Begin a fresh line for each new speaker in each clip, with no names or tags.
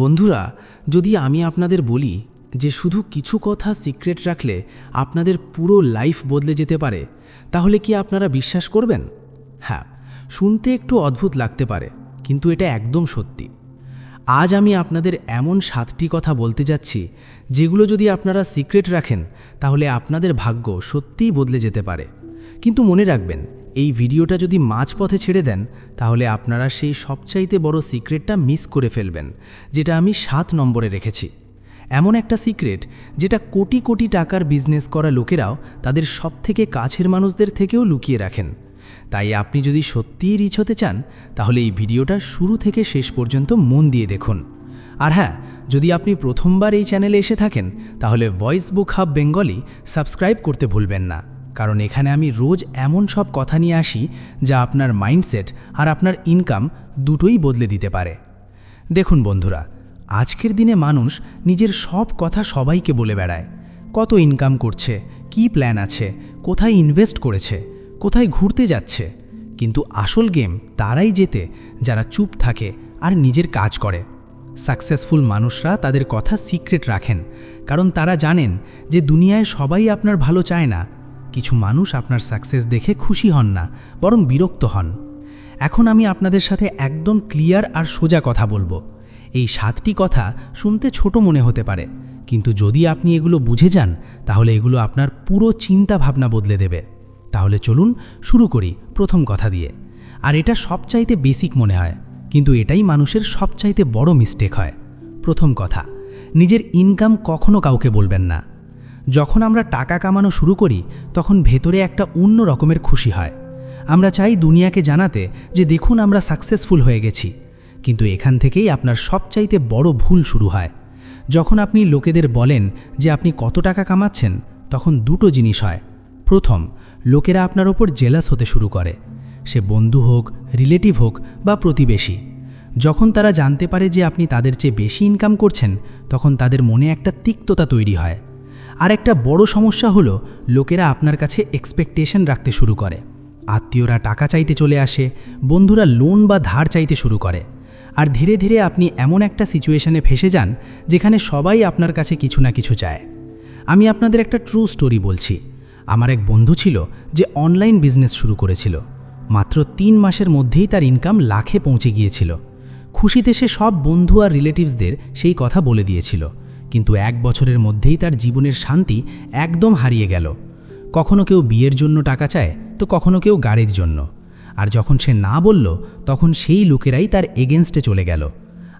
বন্ধুরা, যদি আমি আপনাদের বলি যে শুধু কিছু কথা সিক্রেট রাখলে আপনাদের পুরো লাইফ বদলে যেতে পারে, তাহলে কি আপনারা বিশ্বাস করবেন? হ্যাঁ শুনতে একটু অদ্ভুত লাগতে পারে, কিন্তু এটা একদম সত্যি। আজ আমি আপনাদের এমন সাতটি কথা বলতে যাচ্ছি, যেগুলো যদি আপনারা সিক্রেট রাখেন, তাহলে আপনাদের ভাগ্য সত্যিই বদলে যেতে পারে। কিন্তু মনে রাখবেন এই ভিডিওটা যদি মাঝপথে ছেড়ে দেন, তাহলে আপনারা সেই সবচাইতে বড় সিক্রেটটা মিস করে ফেলবেন, যেটা আমি সাত নম্বরে রেখেছি। এমন একটা সিক্রেট যেটা কোটি কোটি টাকার বিজনেস করা লোকেরাও তাদের সবথেকে কাছের মানুষদের থেকেও লুকিয়ে রাখেন। তাই আপনি যদি সত্যিই রিচ হতে চান, তাহলে এই ভিডিওটা শুরু থেকে শেষ পর্যন্ত মন দিয়ে দেখুন। আর হ্যাঁ যদি আপনি প্রথমবার এই চ্যানেলে এসে থাকেন, তাহলে voice book hub Bengali subscribe করতে ভুলবেন না। কারণ এখানে আমি রোজ এমন সব কথা নিয়ে আসি যা আপনার মাইন্ডসেট আর আপনার ইনকাম দুটোই বদলে দিতে পারে। দেখুন বন্ধুরা, আজকের দিনে মানুষ নিজের সব কথা সবাইকে বলে বেড়ায়। কত ইনকাম করছে, কি প্ল্যান আছে, কোথায় ইনভেস্ট করেছে, কোথায় ঘুরতে যাচ্ছে। কিন্তু আসল গেম তারাই যেতে যারা চুপ থাকে আর নিজের কাজ করে। সাকসেসফুল মানুষরা তাদের কথা সিক্রেট রাখেন, কারণ তারা জানেন যে দুনিয়ায় সবাই আপনার ভালো চায় না কিছু মানুষ আপনার সাকসেস দেখে খুশি হন না, বরং বিরক্ত হন। এখন আমি আপনাদের সাথে একদম ক্লিয়ার আর সোজা কথা বলব। এই সাতটি কথা শুনতে ছোট মনে হতে পারে, কিন্তু যদি আপনি এগুলো বুঝে যান, তাহলে এগুলো আপনার পুরো চিন্তা ভাবনা বদলে দেবে। তাহলে চলুন শুরু করি প্রথম কথা দিয়ে। আর এটা সবচাইতে বেসিক মনে হয়, কিন্তু এটাই মানুষের সবচাইতে বড় মিস্টেক হয়। প্রথম কথা, নিজের ইনকাম কখনো কাউকে বলবেন না। যখন আমরা টাকা কামানো শুরু করি, তখন ভেতরে একটা অন্য রকমের খুশি হয়। আমরা চাই দুনিয়াকে জানাতে যে দেখুন আমরা সাকসেসফুল হয়ে গেছি। কিন্তু এখান থেকেই আপনার সবচাইতে বড় ভুল শুরু হয়। যখন আপনি লোকেদের বলেন যে আপনি কত টাকা কামাচ্ছেন, তখন দুটো জিনিস হয়। প্রথম, লোকেরা আপনার ওপর জেলাস হতে শুরু করে। সে বন্ধু হোক রিলেটিভ হোক বা প্রতিবেশী। যখন তারা জানতে পারে যে আপনি তাদের চেয়ে বেশি ইনকাম করছেন, তখন তাদের মনে একটা তিক্ততা তৈরি হয়। আর একটা বড় সমস্যা হলো, লোকেরা আপনার কাছে এক্সপেকটেশন রাখতে শুরু করে। আত্মীয়রা টাকা চাইতে চলে আসে, বন্ধুরা লোন বা ধার চাইতে শুরু করে। আর ধীরে ধীরে আপনি এমন একটা সিচুয়েশনে ফেসে যান, যেখানে সবাই আপনার কাছে কিছু না কিছু চায়। আমি আপনাদের একটা ট্রু স্টোরি বলছি। আমার এক বন্ধু ছিল যে অনলাইন বিজনেস শুরু করেছিল। মাত্র তিন মাসের মধ্যেই তার ইনকাম লাখে পৌঁছে গিয়েছিল। খুশিতে সে সব বন্ধু আর রিলেটিভসদের সেই কথা বলে দিয়েছিল। কিন্তু এক বছরের মধ্যেই তার জীবনের শান্তি একদম হারিয়ে গেল। কখনো কেউ বিয়ের জন্য টাকা চায়, তো কখনো কেউ গাড়ির জন্য। আর যখন সে না বলল, তখন সেই লোকেরাই তার এগেনস্টে চলে গেল।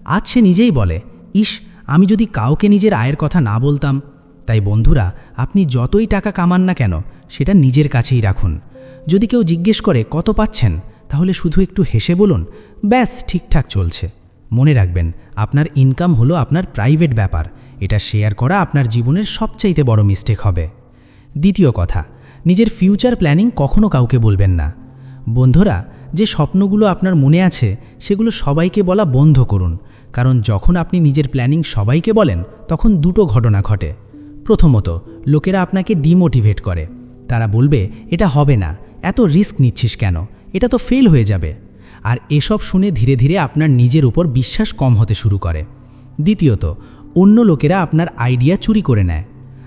আজ সে নিজেই বলে, ইস, আমি যদি কাউকে নিজের আয়ের কথা না বলতাম, তাই বন্ধুরা, আপনি যতই টাকা কামান না কেন, সেটা নিজের কাছেই রাখুন। যদি কেউ জিজ্ঞেস করে, কত পাচ্ছেন? তাহলে শুধু একটু হেসে বলুন, ব্যাস, ঠিকঠাক চলছে। মনে রাখবেন, আপনার ইনকাম হলো আপনার প্রাইভেট ব্যাপার। এটা শেয়ার করা আপনার জীবনের সবচাইতে বড় মিস্টেক হবে। দ্বিতীয় কথা, নিজের ফিউচার প্ল্যানিং কখনো কাউকে বলবেন না। বন্ধুরা, যে স্বপ্নগুলো আপনার মনে আছে, সেগুলো সবাইকে বলা বন্ধ করুন। কারণ যখন আপনি নিজের প্ল্যানিং সবাইকে বলেন, তখন দুটো ঘটনা ঘটে। প্রথমত, লোকেরা আপনাকে ডিমোটিভেট করে। তারা বলবে, এটা হবে না, এত রিস্ক নিচ্ছিস কেন? এটা তো ফেল হয়ে যাবে। আর এসব শুনে ধীরে ধীরে আপনার নিজের উপর বিশ্বাস কম হতে শুরু করে। দ্বিতীয়ত অন্য লোকেরা আপনার আইডিয়া চুরি করে নেয়।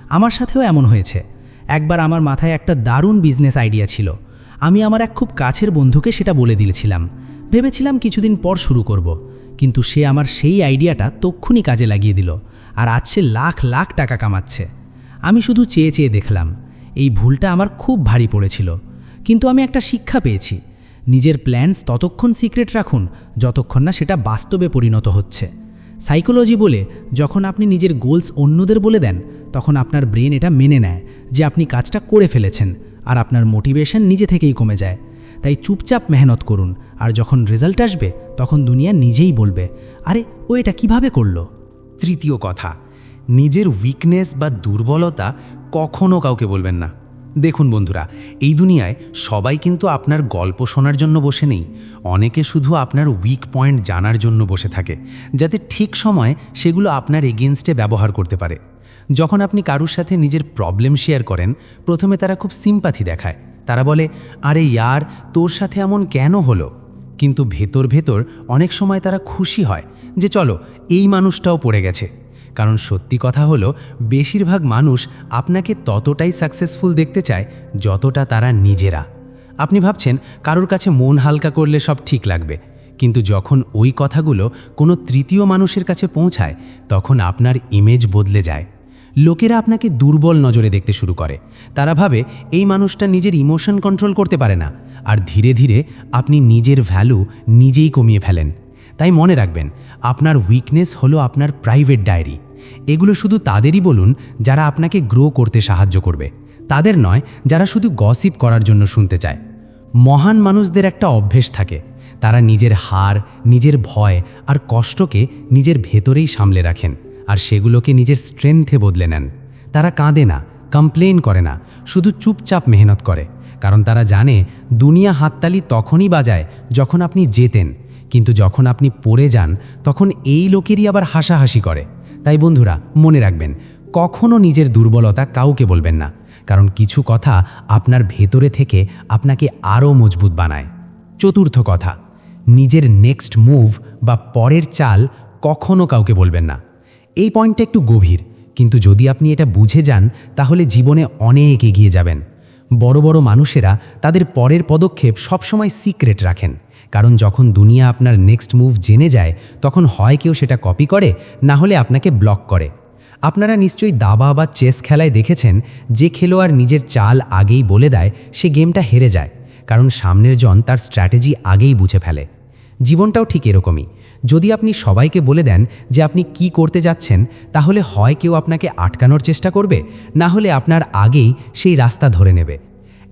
আমার সাথেও এমন হয়েছে। একবার আমার মাথায় একটা দারুণ বিজনেস আইডিয়া ছিল। আমি আমার এক খুব কাছের বন্ধুকে সেটা বলে দিয়েছিলাম। ভেবেছিলাম কিছুদিন পর শুরু করব। কিন্তু সে আমার সেই আইডিয়াটা তক্ষুনি কাজে লাগিয়ে দিল আর আজ সে লাখ লাখ টাকা কামাচ্ছে। আমি শুধু চেয়ে চেয়ে দেখলাম। এই ভুলটা আমার খুব ভারী পড়েছিল। কিন্তু আমি একটা শিক্ষা পেয়েছি। নিজের প্ল্যানস ততক্ষণ সিক্রেট রাখুন, যতক্ষণ না সেটা বাস্তবে পরিণত হচ্ছে। সাইকোলজি বলে যখন আপনি নিজের গোলস অন্যদের বলে দেন, তখন আপনার ব্রেন এটা মেনে নেয় যে আপনি কাজটা করে ফেলেছেন আর আপনার মোটিভেশন নিজে থেকেই কমে যায়। তাই চুপচাপ মেহনত করুন আর যখন রেজাল্ট আসবে, তখন দুনিয়া নিজেই বলবে, আরে, ও এটা কীভাবে করল?
তৃতীয় কথা, নিজের উইকনেস বা দুর্বলতা কখনো কাউকে বলবেন না। দেখুন বন্ধুরা, এই দুনিয়ায় সবাই কিন্তু আপনার গল্প শোনার জন্য বসে নেই। অনেকে শুধু আপনার উইক পয়েন্ট জানার জন্য বসে থাকে, যাতে ঠিক সময় সেগুলো আপনার এগেনস্টে ব্যবহার করতে পারে। যখন আপনি কারুর সাথে নিজের প্রবলেম শেয়ার করেন, প্রথমে তারা খুব সিম্পাথি দেখায়। তারা বলে, আরে ইয়ার, তোর সাথে এমন কেন হলো? কিন্তু ভেতর ভেতর অনেক সময় তারা খুশি হয় যে, চলো, এই মানুষটাও পড়ে গেছে। কারণ সত্যি কথা হলো, বেশিরভাগ মানুষ আপনাকে ততটাই সাকসেসফুল দেখতে চায় যতটা তারা নিজেরা। আপনি ভাবছেন, কারোর কাছে মন হালকা করলে সব ঠিক লাগবে, কিন্তু যখন ওই কথাগুলো কোনো তৃতীয় মানুষের কাছে পৌঁছায়, তখন আপনার ইমেজ বদলে যায়। লোকেরা আপনাকে দুর্বল নজরে দেখতে শুরু করে। তারা ভাবে, এই মানুষটা নিজের ইমোশন কন্ট্রোল করতে পারে না, আর ধীরে ধীরে আপনি নিজের ভ্যালু নিজেই কমিয়ে ফেলেন। তাই মনে রাখবেন, আপনার উইকনেস হলো আপনার প্রাইভেট ডায়েরি এগুলো শুধু তাদেরই বলুন যারা আপনাকে গ্রো করতে সাহায্য করবে। তাদের নয়, যারা শুধু গসিপ করার জন্য শুনতে চায়। মহান মানুষদের একটা অভ্যেস থাকে। তারা নিজের হার, নিজের ভয় আর কষ্টকে নিজের ভেতরেই সামলে রাখেন আর সেগুলোকে নিজের স্ট্রেংথে বদলে নেন। তারা কাঁদে না কমপ্লেন করে না, শুধু চুপচাপ মেহনত করে। কারণ তারা জানে, দুনিয়া হাততালি তখনই বাজায় যখন আপনি জেতেন। কিন্তু যখন আপনি পড়ে যান, তখন এই লোকেরই আবার হাসাহাসি করে। তাই বন্ধুরা, মনে রাখবেন, কখনো নিজের দুর্বলতা কাউকে বলবেন না। কারণ কিছু কথা আপনার ভেতরে থেকে আপনাকে আরও মজবুত বানায়। চতুর্থ কথা, নিজের নেক্সট মুভ বা পরের চাল কখনো কাউকে বলবেন না। এই পয়েন্টটা একটু গভীর, কিন্তু যদি আপনি এটা বুঝে যান, তাহলে জীবনে অনেক এগিয়ে যাবেন। বড় বড় মানুষেরা তাদের পরের পদক্ষেপ সবসময় সিক্রেট রাখেন। কারণ যখন দুনিয়া আপনার নেক্সট মুভ জেনে যায়, তখন হয় কেউ সেটা কপি করে, না হলে আপনাকে ব্লক করে। আপনারা নিশ্চয়ই দাবা বা চেস খেলায় দেখেছেন, যে খেলোয়াড় নিজের চাল আগেই বলে দেয়, সে গেমটা হেরে যায়, কারণ সামনের জন তার স্ট্র্যাটেজি আগেই বুঝে ফেলে। জীবনটাও ঠিক এরকমই। যদি আপনি সবাইকে বলে দেন যে আপনি কি করতে যাচ্ছেন, তাহলে হয় কেউ আপনাকে আটকানোর চেষ্টা করবে, না হলে আপনার আগেই সেই রাস্তা ধরে নেবে।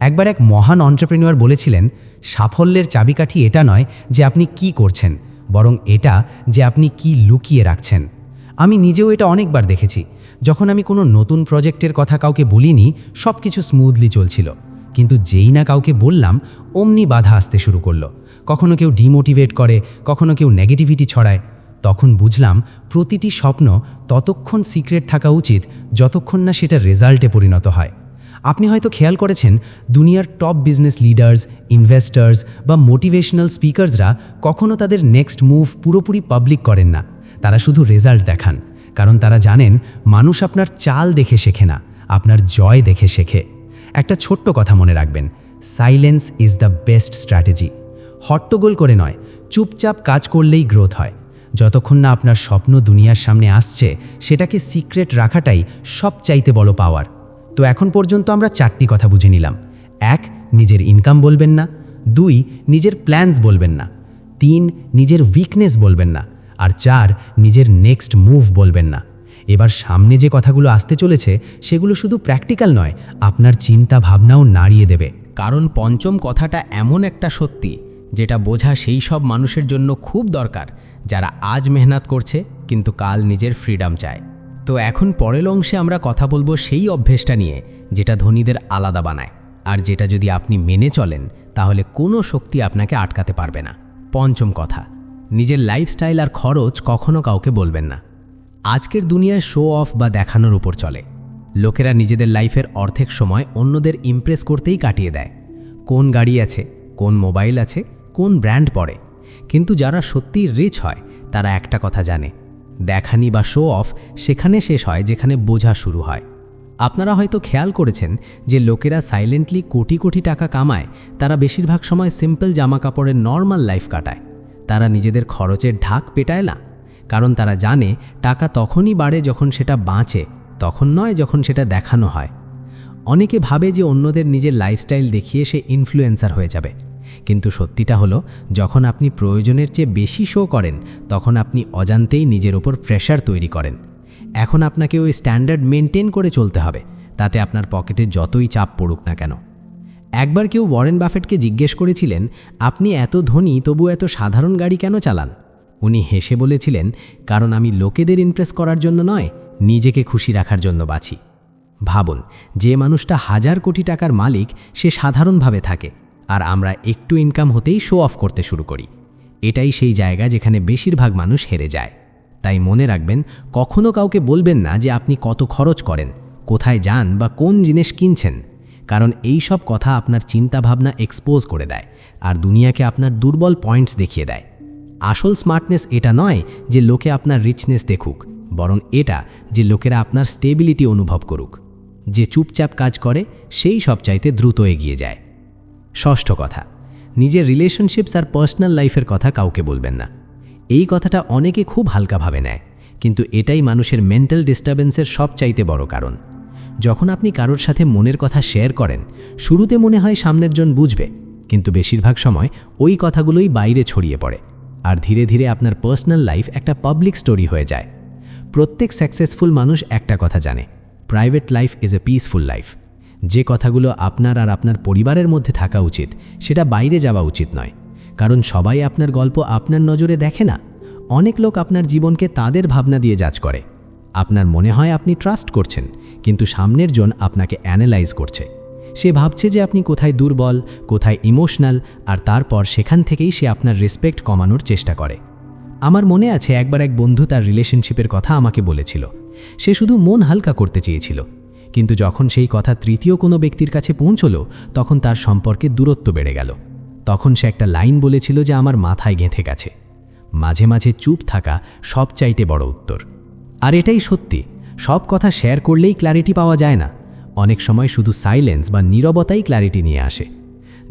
একবার এক মহান অন্টারপ্রেনিওর বলেছিলেন, সাফল্যের চাবিকাঠি এটা নয় যে আপনি কি করছেন, বরং এটা যে আপনি কি লুকিয়ে রাখছেন। আমি নিজেও এটা অনেকবার দেখেছি। যখন আমি কোনো নতুন প্রজেক্টের কথা কাউকে বলিনি সব কিছু স্মুথলি চলছিল। কিন্তু যেই না কাউকে বললাম, অমনি বাধা আসতে শুরু করল। কখনো কেউ ডিমোটিভেট করে, কখনো কেউ নেগেটিভিটি ছড়ায়। তখন বুঝলাম, প্রতিটি স্বপ্ন ততক্ষণ সিক্রেট থাকা উচিত, যতক্ষণ না সেটা রেজাল্টে পরিণত হয়। আপনি হয়তো খেয়াল করেছেন, দুনিয়ার টপ বিজনেস লিডার্স ইনভেস্টার্স বা মোটিভেশনাল স্পিকার্সরা কখনও তাদের নেক্সট মুভ পুরোপুরি পাবলিক করেন না। তারা শুধু রেজাল্ট দেখান। কারণ তারা জানেন, মানুষ আপনার চাল দেখে শেখে না, আপনার জয় দেখে শেখে। একটা ছোট্ট কথা মনে রাখবেন silence is the best strategy হট্টগোল করে নয়, চুপচাপ কাজ করলেই গ্রোথ হয়। যতক্ষণ না আপনার স্বপ্ন দুনিয়ার সামনে আসছে, সেটাকে সিক্রেট রাখাটাই সবচাইতে বড় পাওয়ার তো এখন পর্যন্ত আমরা চারটি কথা বুঝে নিলাম। এক, নিজের ইনকাম বলবেন না। দুই, নিজের প্ল্যানস বলবেন না। তিন, নিজের উইকনেস বলবেন না। আর চার, নিজের নেক্সট মুভ বলবেন না। এবার সামনে যে কথাগুলো আসতে চলেছে, সেগুলো শুধু প্র্যাকটিক্যাল নয়, আপনার চিন্তা ভাবনাও নাড়িয়ে দেবে।
কারণ পঞ্চম কথাটা এমন একটা সত্যি, যেটা বোঝা সেই সব মানুষের জন্য খুব দরকার, যারা আজ মেহনত করছে, কিন্তু কাল নিজের ফ্রিডম চায়। তো এখন পরের অংশে আমরা কথা বলব সেই অভ্যেসটা নিয়ে, যেটা ধনীদের আলাদা বানায়। আর যেটা যদি আপনি মেনে চলেন, তাহলে কোনো শক্তি আপনাকে আটকাতে পারবে না। পঞ্চম কথা, নিজের লাইফস্টাইল আর খরচ কখনো কাউকে বলবেন না। আজকের দুনিয়ায় শো অফ বা দেখানোর উপর চলে। লোকেরা নিজেদের লাইফের অর্ধেক সময় অন্যদের ইমপ্রেস করতেই কাটিয়ে দেয়। কোন গাড়ি আছে, কোন মোবাইল আছে, কোন ব্র্যান্ড পড়ে কিন্তু যারা সত্যিই রিচ হয়, তারা একটা কথা জানে দেখানি বা শো অফ সেখানে শেষ হয়, যেখানে বোঝা শুরু হয়। আপনারা হয়তো খেয়াল করেছেন যে লোকেরা সাইলেন্টলি কোটি কোটি টাকা কামায়, তারা বেশিরভাগ সময় সিম্পল জামা কাপড়ের নর্মাল লাইফ কাটায়। তারা নিজেদের খরচের ঢাক পেটায় না, কারণ তারা জানে টাকা তখনই বাড়ে যখন সেটা বাঁচে, তখন নয় যখন সেটা দেখানো হয়। অনেকে ভাবে যে অন্যদের নিজের লাইফস্টাইল দেখিয়ে সে ইনফ্লুয়েন্সার হয়ে যাবে। কিন্তু সত্যিটা হলো, যখন আপনি প্রয়োজনের চেয়ে বেশি শো করেন, তখন আপনি অজান্তেই নিজের ওপর প্রেশার তৈরি করেন। এখন আপনাকে ওই স্ট্যান্ডার্ড মেনটেন করে চলতে হবে, তাতে আপনার পকেটে যতই চাপ পড়ুক না কেন। একবার কেউ ওয়ারেন বাফেটকে জিজ্ঞেস করেছিলেন, আপনি এত ধনী, তবু এত সাধারণ গাড়ি কেন চালান? উনি হেসে বলেছিলেন, কারণ আমি লোকেদের ইমপ্রেস করার জন্য নয়, নিজেকে খুশি রাখার জন্য বাঁচি। ভাবুন, যে মানুষটা হাজার কোটি টাকার মালিক, সে সাধারণভাবে থাকে। আর আমরা একটু ইনকাম হতেই শো অফ করতে শুরু করি। এটাই সেই জায়গা যেখানে বেশিরভাগ মানুষ হেরে যায়। তাই মনে রাখবেন, কখনো কাউকে বলবেন না যে আপনি কত খরচ করেন, কোথায় যান বা কোন জিনিস কিনছেন। কারণ এই সব কথা আপনার চিন্তাভাবনা এক্সপোজ করে দেয় আর দুনিয়াকে আপনার দুর্বল পয়েন্টস দেখিয়ে দেয়। আসল স্মার্টনেস এটা নয় যে লোকে আপনার রিচনেস দেখুক, বরং এটা যে লোকেরা আপনার স্টেবিলিটি অনুভব করুক। যে চুপচাপ কাজ করে, সেই সবচাইতে দ্রুত এগিয়ে যায়। ষষ্ঠ কথা, নিজের রিলেশনশিপস আর পার্সোনাল লাইফের কথা কাউকে বলবেন না। এই কথাটা অনেকে খুব হালকাভাবে নেয়, কিন্তু এটাই মানুষের মেন্টাল ডিস্টারবেন্সের সবচাইতে বড় কারণ। যখন আপনি কারোর সাথে মনের কথা শেয়ার করেন, শুরুতে মনে হয় সামনের জন বুঝবে, কিন্তু বেশিরভাগ সময় ওই কথাগুলোই বাইরে ছড়িয়ে পড়ে, আর ধীরে ধীরে আপনার পার্সোনাল লাইফ একটা পাবলিক স্টোরি হয়ে যায়। প্রত্যেক সাকসেসফুল মানুষ একটা কথা জানে private life is a peaceful life যে কথাগুলো আপনার আর আপনার পরিবারের মধ্যে থাকা উচিত, সেটা বাইরে যাওয়া উচিত নয়। কারণ সবাই আপনার গল্প আপনার নজরে দেখে না। অনেক লোক আপনার জীবনকে তাদের ভাবনা দিয়ে যাচ করে। আপনার মনে হয় আপনি ট্রাস্ট করছেন, কিন্তু সামনের জন আপনাকে অ্যানালাইজ করছে। সে ভাবছে যে আপনি কোথায় দুর্বল, কোথায় ইমোশনাল আর তারপর সেখান থেকেই সে আপনার রেসপেক্ট কমানোর চেষ্টা করে। আমার মনে আছে একবার এক বন্ধু তার রিলেশনশিপের কথা আমাকে বলেছিল। সে শুধু মন হালকা করতে চেয়েছিল। কিন্তু যখন সেই কথা তৃতীয় কোনো ব্যক্তির কাছে পৌঁছল, তখন তার সম্পর্কে দূরত্ব বেড়ে গেল। তখন সে একটা লাইন বলেছিল যে আমার মাথায় গেঁথে গেছে। মাঝে মাঝে চুপ থাকা সবচাইতে বড় উত্তর। আর এটাই সত্যি, সব কথা শেয়ার করলেই ক্ল্যারিটি পাওয়া যায় না। অনেক সময় শুধু সাইলেন্স বা নীরবতাই ক্ল্যারিটি নিয়ে আসে।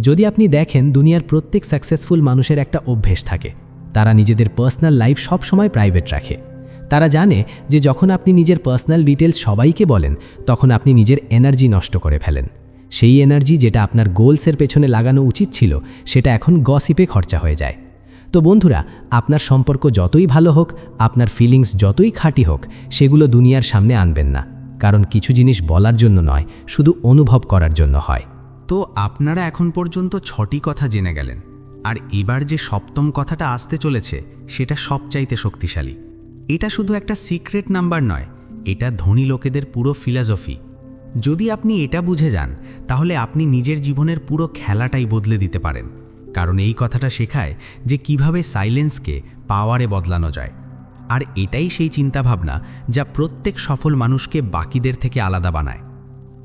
যদি আপনি দেখেন, দুনিয়ার প্রত্যেক সাকসেসফুল মানুষের একটা অভ্যেস থাকে। তারা নিজেদের পার্সোনাল লাইফ সবসময় প্রাইভেট রাখে। তারা জানে যে যখন আপনি নিজের পার্সোনাল ডিটেলস সবাইকে বলেন, তখন আপনি নিজের এনার্জি নষ্ট করে ফেলেন। সেই এনার্জি যেটা আপনার গোলসের পেছনে লাগানো উচিত ছিল, সেটা এখন গসিপে খরচা হয়ে যায়। তো বন্ধুরা, আপনার সম্পর্ক যতই ভালো হোক, আপনার ফিলিংস যতই খাঁটি হোক, সেগুলো দুনিয়ার সামনে আনবেন না। কারণ কিছু জিনিস বলার জন্য নয়, শুধু অনুভব করার জন্য হয়।
তো আপনারা এখন পর্যন্ত ছটি কথা জেনে গেলেন, আর এবার যে সপ্তম কথাটা আসতে চলেছে, সেটা সবচাইতে শক্তিশালী। এটা শুধু একটা সিক্রেট নাম্বার নয়, এটা ধনী লোকেদের পুরো ফিলসফি। যদি আপনি এটা বুঝে যান, তাহলে আপনি নিজের জীবনের পুরো খেলাটাই বদলে দিতে পারেন। কারণ এই কথাটা শেখায় যে কীভাবে সাইলেন্সকে, পাওয়ারে বদলানো যায়। আর এটাই সেই চিন্তাভাবনা যা প্রত্যেক সফল মানুষকে বাকিদের থেকে আলাদা বানায়।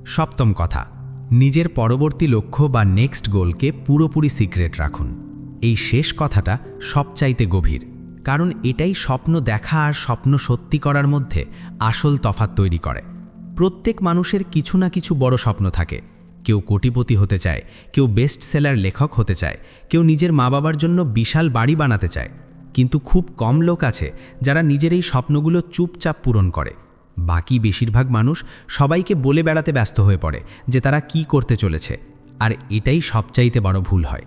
সপ্তম কথা, নিজের পরবর্তী লক্ষ্য বা নেক্সট গোলকে পুরোপুরি সিক্রেট রাখুন। এই শেষ কথাটা সবচাইতে গভীর। কারণ এটাই স্বপ্ন দেখা আর স্বপ্ন সত্যি করার মধ্যে আসল তফাত তৈরি করে। প্রত্যেক মানুষের কিছু না কিছু বড় স্বপ্ন থাকে। কেউ কোটিপতি হতে চায়, কেউ বেস্ট সেলার লেখক হতে চায়, কেউ নিজের মা বাবার জন্য বিশাল বাড়ি বানাতে চায়। কিন্তু খুব কম লোক আছে যারা নিজের এই স্বপ্নগুলো চুপচাপ পূরণ করে। বাকি বেশিরভাগ মানুষ সবাইকে বলে বেড়াতে ব্যস্ত হয়ে পড়ে যে তারা কি করতে চলেছে। আর এটাই সবচাইতে বড় ভুল হয়।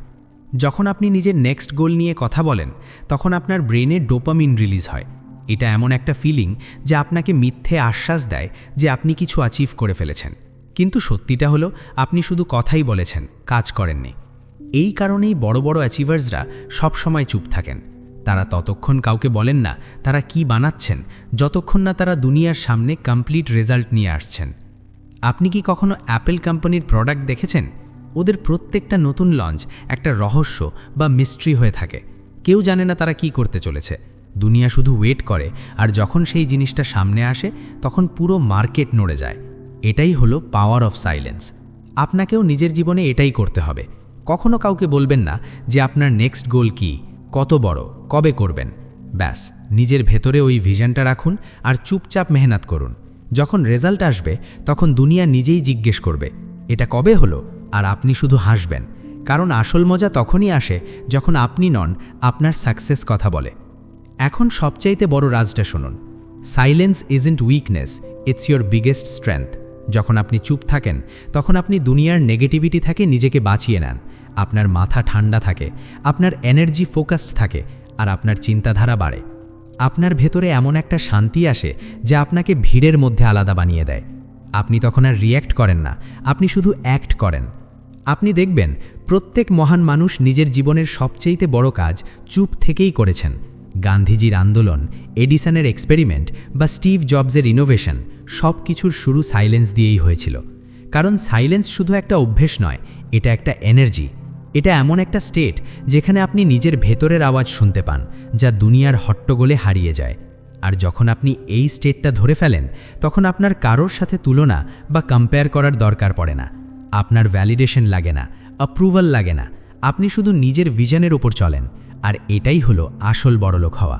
যখন আপনি নিজের নেক্সট গোল নিয়ে কথা বলেন, তখন আপনার ব্রেনে ডোপামিন রিলিজ হয়। এটা এমন একটা ফিলিং যা আপনাকে মিথ্যে আশ্বাস দেয় যে আপনি কিছু অ্যাচিভ করে ফেলেছেন। কিন্তু সত্যিটা হলো, আপনি শুধু কথাই বলেছেন, কাজ করেননি। এই কারণেই বড় বড় অ্যাচিভার্সরা সবসময় চুপ থাকেন। তারা ততক্ষণ কাউকে বলেন না, তারা কি বানাচ্ছেন, যতক্ষণ না তারা দুনিয়ার সামনে কমপ্লিট রেজাল্ট নিয়ে আসছেন। আপনি কি কখনো অ্যাপেল কোম্পানির প্রোডাক্ট দেখেছেন? ওদের প্রত্যেকটা নতুন লঞ্চ একটা রহস্য বা মিস্ট্রি হয়ে থাকে। কেউ জানে না তারা কি করতে চলেছে। দুনিয়া শুধু ওয়েট করে, আর যখন সেই জিনিসটা সামনে আসে, তখন পুরো মার্কেট নড়ে যায়। এটাই হলো পাওয়ার অফ সাইলেন্স আপনাকেও নিজের জীবনে এটাই করতে হবে। কখনো কাউকে বলবেন না যে আপনার নেক্সট গোল কি, কত বড়, কবে করবেন। ব্যাস, নিজের ভেতরে ওই ভিশনটা রাখুন আর চুপচাপ মেহনত করুন। যখন রেজাল্ট আসবে, তখন দুনিয়া নিজেই জিজ্ঞেস করবে, এটা কবে হলো? আর আপনি শুধু হাসবেন। কারণ আসল মজা তখনই আসে যখন আপনি নন, আপনার সাকসেস কথা বলে। এখন সবচাইতে বড় রাজটা শুনুন। Silence isn't weakness it's your biggest strength যখন আপনি চুপ থাকেন, তখন আপনি দুনিয়ার নেগেটিভিটি থেকে নিজেকে বাঁচিয়ে নেন। আপনার মাথা ঠান্ডা থাকে, আপনার এনার্জি ফোকাসড থাকে, আর আপনার চিন্তাধারা বাড়ে। আপনার ভেতরে এমন একটা শান্তি আসে যা আপনাকে ভিড়ের মধ্যে আলাদা বানিয়ে দেয়। আপনি তখন আর রিয়্যাক্ট করেন না, আপনি শুধু অ্যাক্ট করেন। আপনি দেখবেন, প্রত্যেক মহান মানুষ নিজের জীবনের সবচেয়েতে বড় কাজ চুপ থেকেই করেছেন। গান্ধীজির আন্দোলন, এডিসনের এক্সপেরিমেন্ট বা স্টিভ জবসের ইনোভেশন সব কিছুর শুরু সাইলেন্স দিয়েই হয়েছিল। কারণ সাইলেন্স শুধু একটা অভ্যেস নয়, এটা একটা এনার্জি এটা এমন একটা স্টেট যেখানে আপনি নিজের ভেতরের আওয়াজ শুনতে পান, যা দুনিয়ার হট্টগোলে হারিয়ে যায়। আর যখন আপনি এই স্টেটটা ধরে ফেলেন, তখন আপনার কারোর সাথে তুলনা বা কম্পেয়ার করার দরকার পড়ে না। আপনার ভ্যালিডেশন লাগে না অ্যাপ্রুভাল লাগে না। আপনি শুধু নিজের ভিশনের ওপর চলেন,
আর এটাই হলো আসল বড়লোক হওয়া।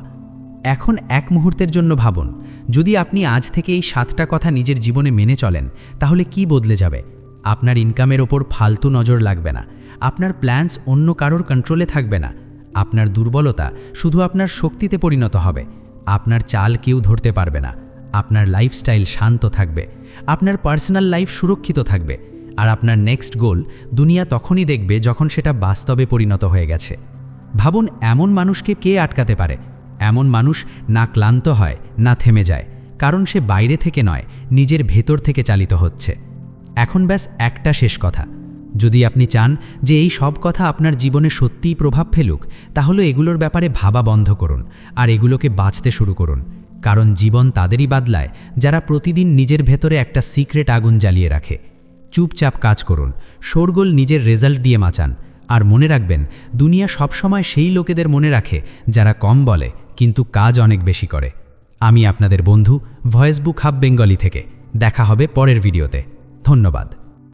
এখন এক মুহূর্তের জন্য ভাবুন, যদি আপনি আজ থেকে এই সাতটা কথা নিজের জীবনে মেনে চলেন, তাহলে কি বদলে যাবে? আপনার ইনকামের ওপর ফালতু নজর লাগবে না, আপনার প্ল্যান্স অন্য কারোর কন্ট্রোলে থাকবে না, আপনার দুর্বলতা শুধু আপনার শক্তিতে পরিণত হবে, আপনার চাল কেউ ধরতে পারবে না, আপনার লাইফস্টাইল শান্ত থাকবে, আপনার পার্সোনাল লাইফ সুরক্ষিত থাকবে আর আপনার নেক্সট গোল দুনিয়া তখনই দেখবে যখন সেটা বাস্তবে পরিণত হয়ে গেছে। ভাবুন, এমন মানুষকে কে আটকাতে পারে? এমন মানুষ না ক্লান্ত হয়, না থেমে যায়, কারণ সে বাইরে থেকে নয়, নিজের ভেতর থেকে চালিত হচ্ছে। এখন ব্যাস একটা শেষ কথা। যদি আপনি চান যে এই সব কথা আপনার জীবনে সত্যিই প্রভাব ফেলুক, তাহলে এগুলোর ব্যাপারে ভাবা বন্ধ করুন আর এগুলোকে বাঁচতে শুরু করুন। কারণ জীবন তাদেরই বাদলায়, যারা প্রতিদিন নিজের ভেতরে একটা সিক্রেট আগুন জ্বালিয়ে রাখে। চুপচাপ কাজ করুন। শোরগোল নিজের রেজাল্ট দিয়ে মাচান। আর মনে রাখবেন, দুনিয়া সবসময় সেই লোকেদের মনে রাখে যারা কম বলে, কিন্তু কাজ অনেক বেশি করে। আমি আপনাদের বন্ধু ভয়েস বুক হাব বেঙ্গলি থেকে। দেখা হবে পরের ভিডিওতে। ধন্যবাদ।